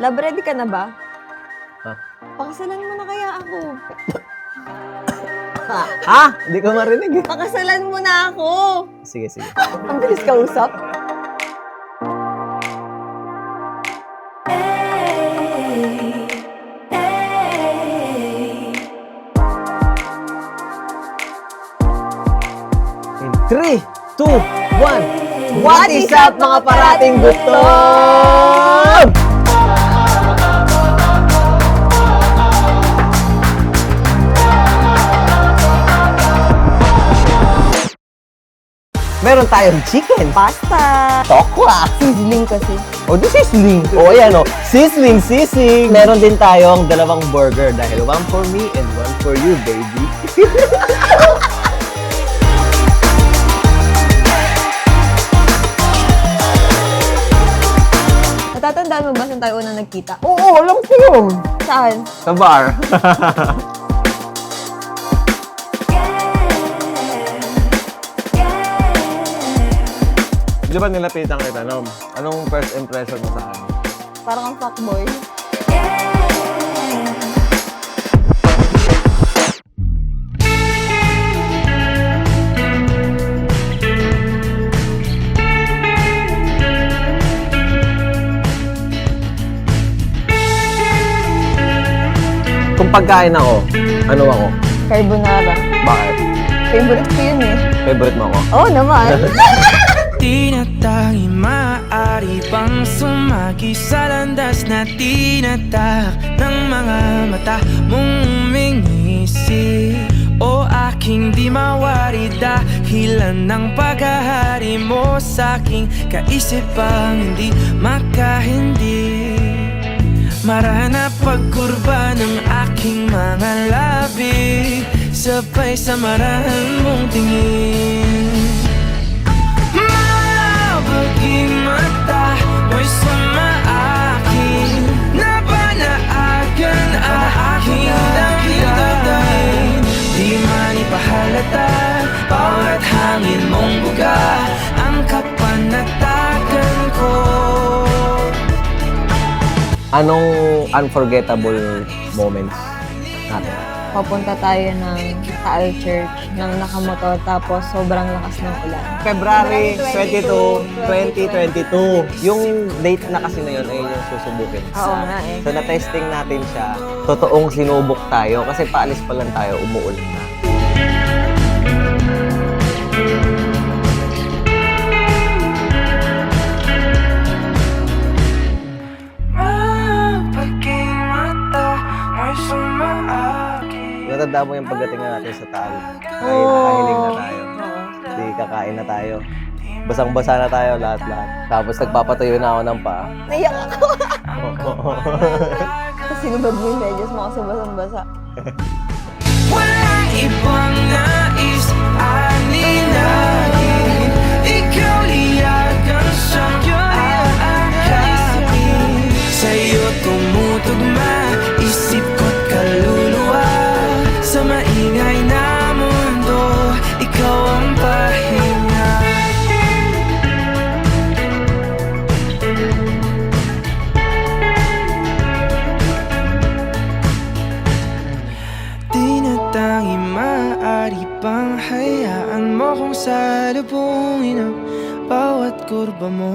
Love, ready ka na ba? Ha? Pakasalan mo na kaya ako. Ha? Hindi ko marinig eh. Pakasalan mo na ako. Sige, sige. Ang bilis ka usap. In 3, 2, 1. What is up mga parating gutom? Meron tayong chicken, Pasta. tokwa, Sizzling kasi. o di sizzling. O ayan o, sizzling, sizzling. Meron din tayong dalawang burger dahil one for me and one for you, baby. Natatandaan mo ba saan tayo unang nagkita? Oo, alam ko yun. Saan? Sa bar. Di ba nilapitan kita, Nom? Anong first impression mo sa akin? Parang ang fuckboy. Kung pagkain ako, ano ako? Carbonara. Bakit? Favorite ko yun eh. Favorite mo ako? Oo naman. Tinatangi maaari pang sumagi sa landas na tinatak ng mga mata mong umingisi O aking di mawari dahilan ng paghahari mo sa aking kaisipang hindi makahindi. Marana pagkurba ng aking mga labi Sabay sa marahan mong tingin Anong unforgettable moments natin? Papunta tayo ng Taal Church ng nakamotor tapos sobrang lakas ng ulan. February February 22, 2022. Yung date na kasi na yun ay yung susubukin. Oo nga eh. So na-testing natin siya. Totoong sinubok tayo kasi paalis pa lang tayo, umuulan na. Natanda mo yung pagdating na natin sa taal. Ay, nakahiling na tayo. Di kakain na tayo. Basang-basa na tayo lahat-lahat. Tapos nagpapatuyo na ako ng paa. Naiyak ako. Tapos sinubad mo yung medyas mo kasi basang-basa. maaari pang hayaan mo kung salubungin ang bawat kurba mo